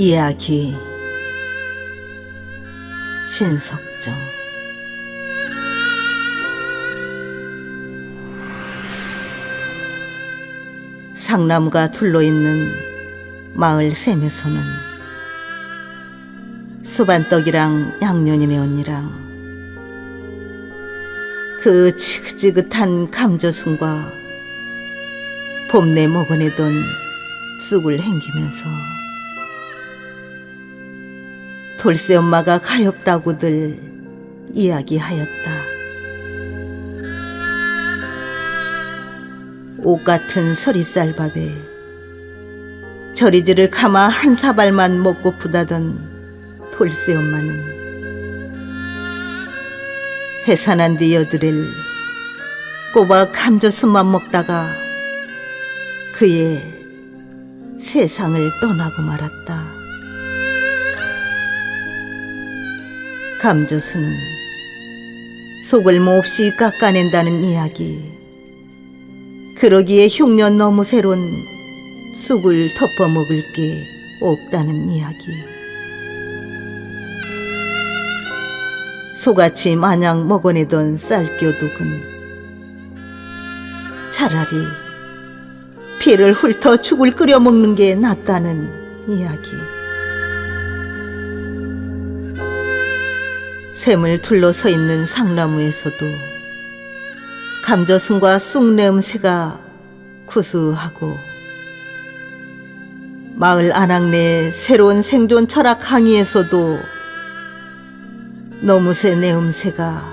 이야기 신석정 상나무가 둘러 있는 마을 샘에서는 수반떡이랑 양년이네 언니랑 그 지긋지긋한 감조순과 봄내 먹어내던 쑥을 행기면서 돌쇠 엄마가 가엾다고들 이야기하였다. 옷 같은 서리쌀밥에 저리지를 감아 한 사발만 먹고 부다던 돌쇠 엄마는 해산한 뒤 여드를 꼬박 감조순만 먹다가 그의 세상을 떠나고 말았다. 감조수는 속을 몹시 깎아낸다는 이야기. 그러기에 흉년 너무 새론 쑥을 덮어 먹을 게 없다는 이야기. 소같이 마냥 먹어내던 쌀겨독은 차라리 피를 훑어 죽을 끓여 먹는 게 낫다는 이야기. 샘을 둘러서 있는 상나무에서도 감저순과 쑥 냄새가 구수하고 마을 안악내 새로운 생존 철학 항의에서도 너무새 내 음새가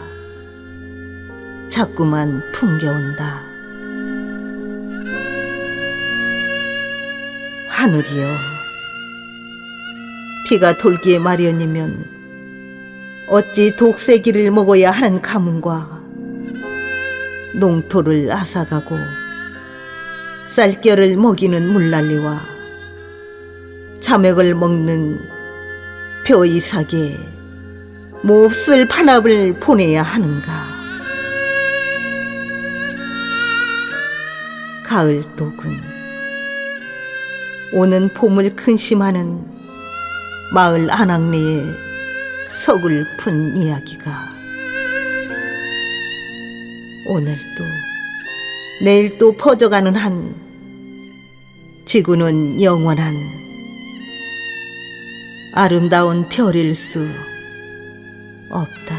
자꾸만 풍겨온다. 하늘이여, 비가 돌기에 마련이면 어찌 독세기를 먹어야 하는 가문과 농토를 앗아가고 쌀겨를 먹이는 물난리와 자맥을 먹는 벼이삭에 몹쓸 판압을 보내야 하는가? 가을 독은 오는 봄을 근심하는 마을 안악내에 서글픈 이야기가 오늘도 내일도 퍼져가는 한 지구는 영원한 아름다운 별일 수 없다.